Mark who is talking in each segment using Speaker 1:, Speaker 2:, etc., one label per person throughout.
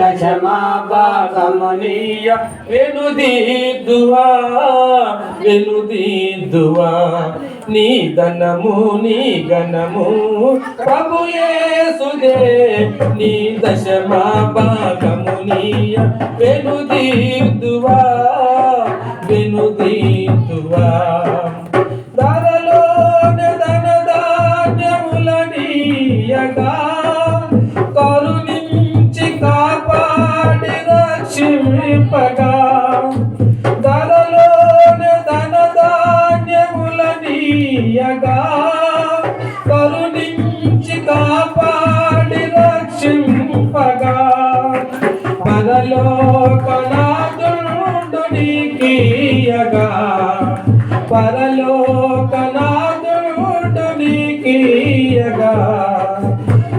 Speaker 1: క్షమాభాగమనీయ. వెనుదీద్దువా వెనుదీద్దువా. నీ ధనము నీ గణము ప్రభుయేసుదే నీ దశమా భాగమునీయ వెనుదీద్దువా వెనుదీద్దువా. పరలోకనాథుడు నీకీయగా పరలోకనాథుడు నీకీయగా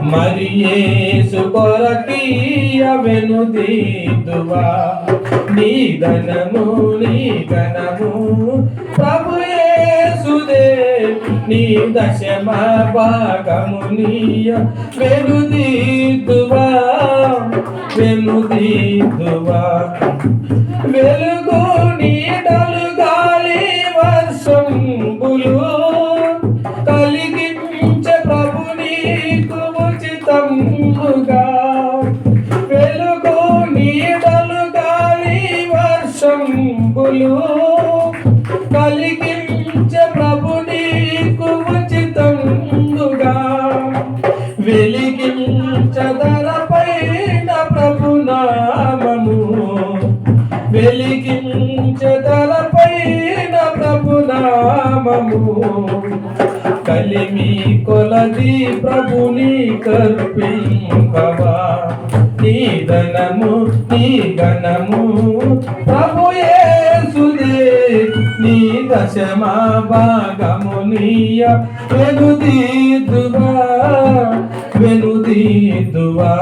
Speaker 1: మరి యేసు కొరకీయ వెనుదీదువా నీ ధనము నీ ధనము. ప్రభు యేసుదే నీ దశమ భాగము నీయ. వెనుదీదువా వెలుగు నీడలు గాలి వర్షంబులు కలిగించే ప్రభు నీకు ఉచితముగా వెలుగు నీడలు గాలి వర్షంబులు వెలిగించదలపైన ప్రభు నామము. కలిమి కొలది ప్రభుని కల్పింపవా నీ ధనము నీ గణము ప్రభు యేసుదే నీ దశమా భాగము నీయ. వెనుదీదువా వెనుదీదువా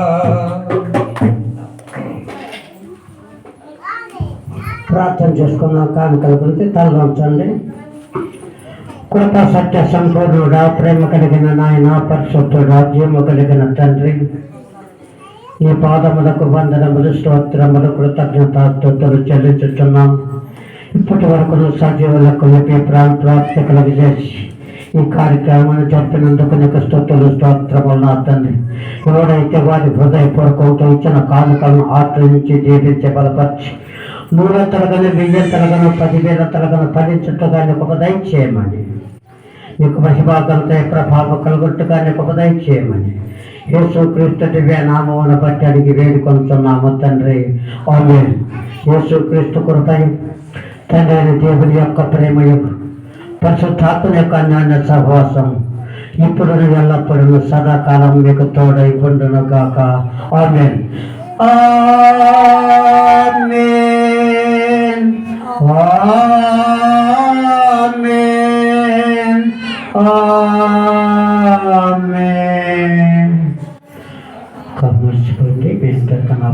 Speaker 2: ప్రార్థన చేసుకున్న కానుకల గురించి తలలో ఉంచండి కృపా సత్య సంపూర్ణుడా ప్రేమ కలిగిన నాయన పరిశుద్ధుడా జీవము కలిగిన తండ్రి. ఈ పాదములకు వందనములు స్తోత్రములు కృతజ్ఞతలు చెల్లించుతున్నాం ఇప్పటి వరకు సజీవులకు ప్రాణ ప్రాప్తి కలిగజేసి ఈ కార్యక్రమాన్ని జరిపినందుకు నీకు స్థుతులు స్తోత్రములు నా తండ్రి. ఎవరైతే వారి హృదయపూర్వకంతో ఇచ్చిన కానుకలను ఆశ్రయించి జీవించే బలపరిచి నూనె తరగని బియ్యం తరగను పదివేల తరగను పది చుట్టగానే ఒక దయచేయమని నీకు మహిమాకంతో ప్రభావం కలుగొట్టుగానే ఒక ఒక దయచేయమని యేసు క్రీస్తు దివ్య నామమును బట్టి అడిగి వేడుకొంటున్నాము తండ్రి. ఆమె యేసు క్రీస్తు కృపయం. తండ్రి అయిన దేవుని యొక్క ప్రేమయం. పరిశుద్ధాత్మ యొక్క అన్యాన్య సహవాసం ఇప్పుడు ఎల్లప్పుడూ సదాకాలం మీకు తోడై ఉండును గాక ఆమెన్. ఆ ఆమేన్ ఆమేన్ కమర్చిపోయింది మేము కన్నా